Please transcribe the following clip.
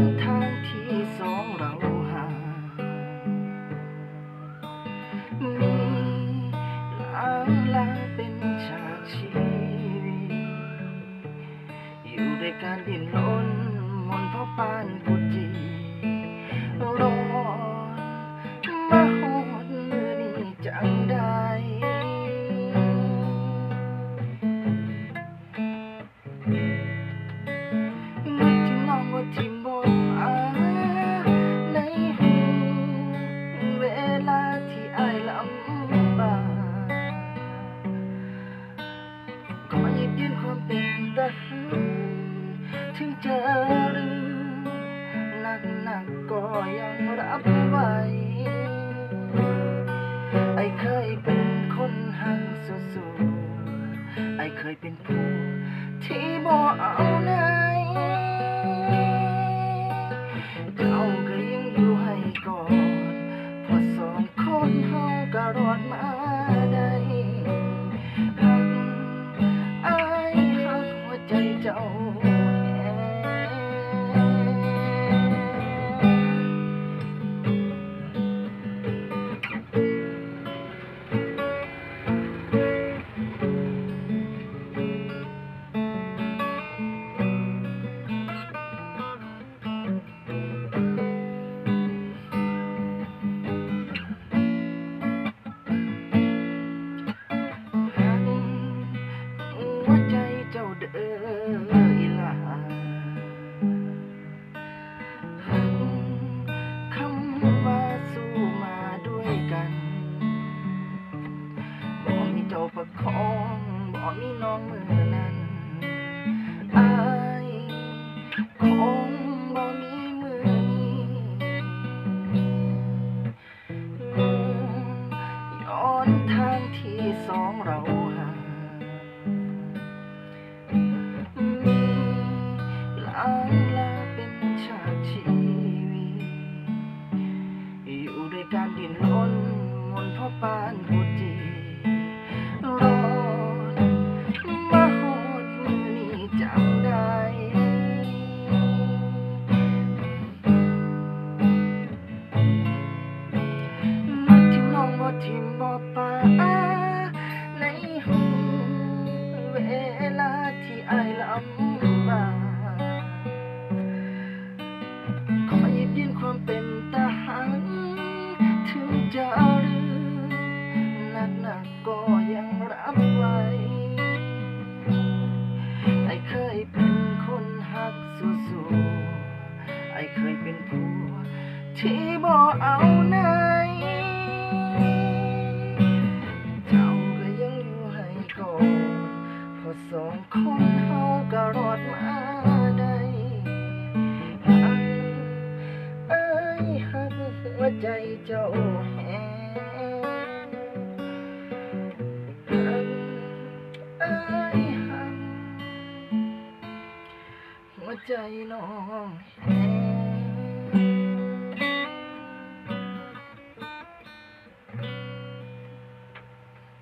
นทางที่สองเราห่างมีลางลาเป็นฉากชีวิตอยู่ด้วยการดิ้นรนมนเพราะปานพุ เป็นผู้ที่บ่เอาไหนเจ้าก็ยังอยู่ให้ก่อนเพอสองคนเฮาก็รอดมาได้หักอายหักหัวใจเจ้า มีน้องมือนั้นอายคงบ่มีมือนี้ย้อนทางที่สองเราห่างมีลางลาเป็นฉากชีวิตอยู่ด้วยการดิ้นรนมนต์เพราะปานพุจี ลาที่อายลำบากขอหยิบยื่นความเป็นทหารถึงจะลืมหนักหนักๆก็ยังรับไว้ไอเคยเป็นคนหักสู้ๆไอเคยเป็นผัว ที่บ่เอาหนเใจน้องแฮง